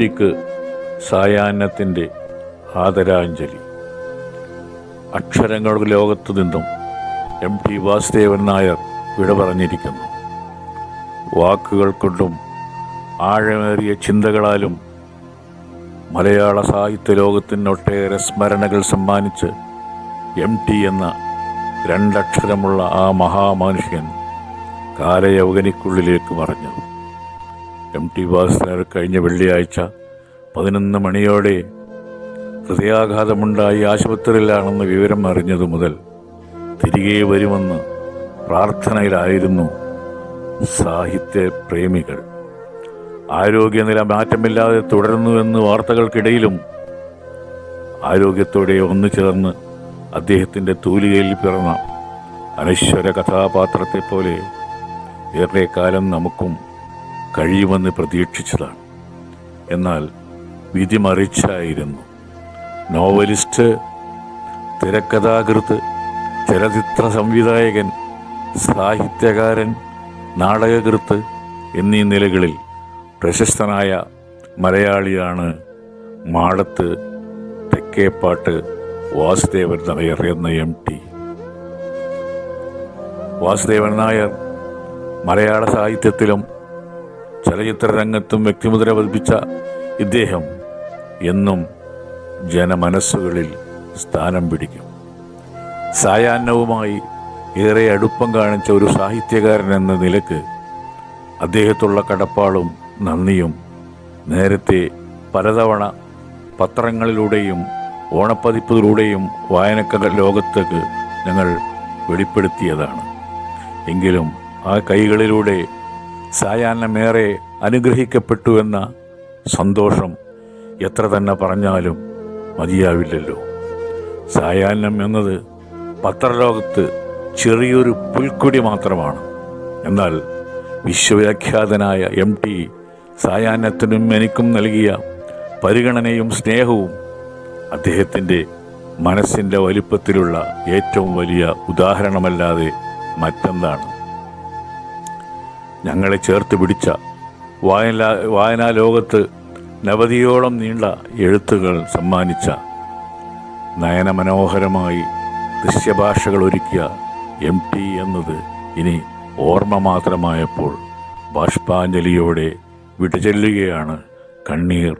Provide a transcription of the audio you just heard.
Tick സായാഹ്നത്തിന്റെ ആദരാഞ്ജലി. അക്ഷരങ്ങളുടെ ലോകത്തു നിന്നും എം ടി വാസുദേവൻ നായർ വിട പറഞ്ഞിരിക്കുന്നു. വാക്കുകൾ കൊണ്ടും ആഴമേറിയ ചിന്തകളാലും മലയാള സാഹിത്യ ലോകത്തിനൊട്ടേറെ സ്മരണകൾ സമ്മാനിച്ച് എം ടി എന്ന രണ്ടക്ഷരമുള്ള ആ മഹാമനുഷ്യൻ കാലയൗകനിക്കുള്ളിലേക്ക് മറഞ്ഞു. എം ടി വാസുദേവർ കഴിഞ്ഞ വെള്ളിയാഴ്ച പതിനൊന്ന് മണിയോടെ ഹൃദയാഘാതമുണ്ടായി ആശുപത്രിയിലാണെന്ന് വിവരം അറിഞ്ഞതു മുതൽ തിരികെ വരുമെന്ന് പ്രാർത്ഥനയിലായിരുന്നു സാഹിത്യ പ്രേമികൾ. ആരോഗ്യനില മാറ്റമില്ലാതെ തുടരുന്നു തുടരുന്നുവെന്ന് വാർത്തകൾക്കിടയിലും ആരോഗ്യത്തോടെ ഒന്നു ചേർന്ന് അദ്ദേഹത്തിന്റെ തൂലികയിൽ പിറന്ന അനശ്വര കഥാപാത്രത്തെ പോലെ ഏറെ കാലം നമുക്കും കഴിയുമെന്ന് പ്രതീക്ഷിച്ചതാണ്. എന്നാൽ വിധി മറിച്ചായിരുന്നു. നോവലിസ്റ്റ് തിരക്കഥാകൃത്ത് ചലച്ചിത്ര സംവിധായകൻ സാഹിത്യകാരൻ നാടകകൃത്ത് എന്നീ നിലകളിൽ പ്രശസ്തനായ മലയാളിയാണ് മാടത്ത് തെക്കേപ്പാട്ട് വാസുദേവൻ നായർ എന്ന എം ടി. വാസുദേവൻ നായർ മലയാള സാഹിത്യത്തിലും ചലച്ചിത്ര രംഗത്തും വ്യക്തിമുദ്ര പതിപ്പിച്ച ഇദ്ദേഹം എന്നും ജനമനസ്സുകളിൽ സ്ഥാനം പിടിക്കും. സായാഹ്നവുമായി ഏറെ അടുപ്പം കാണിച്ച ഒരു സാഹിത്യകാരൻ എന്ന നിലയ്ക്ക് അദ്ദേഹത്തുള്ള കടപ്പാടും നന്ദിയും നേരത്തെ പലതവണ പത്രങ്ങളിലൂടെയും ഓണപ്പതിപ്പിലൂടെയും വായനക്ക ലോകത്തേക്ക് ഞങ്ങൾ വെളിപ്പെടുത്തിയതാണ്. എങ്കിലും ആ കൈകളിലൂടെ സായാഹ്നമേറെ അനുഗ്രഹിക്കപ്പെട്ടു എന്ന സന്തോഷം എത്ര തന്നെ പറഞ്ഞാലും മതിയാവില്ലല്ലോ. സായാഹ്നം എന്നത് പത്രലോകത്ത് ചെറിയൊരു പുൽക്കൊടി മാത്രമാണ്. എന്നാൽ വിശ്വവ്യാഖ്യാതനായ എം ടി സായാഹ്നത്തിനും എനിക്കും നൽകിയ പരിഗണനയും സ്നേഹവും അദ്ദേഹത്തിന്റെ മനസ്സിന്റെ വലിപ്പത്തിലുള്ള ഏറ്റവും വലിയ ഉദാഹരണമല്ലാതെ മറ്റെന്താണ്? ഞങ്ങളെ ചേർത്ത് പിടിച്ച വായനാ വായനാ ലോകത്ത് നവതിയോളം നീണ്ട എഴുത്തുകൾ സമ്മാനിച്ച നയനമനോഹരമായി ദൃശ്യഭാഷകൾ ഒരുക്കിയ എം ടി എന്നത് ഇനി ഓർമ്മ മാത്രമായപ്പോൾ ബാഷ്പാഞ്ജലിയോടെ വിടചൊല്ലുകയാണ് കണ്ണീർ.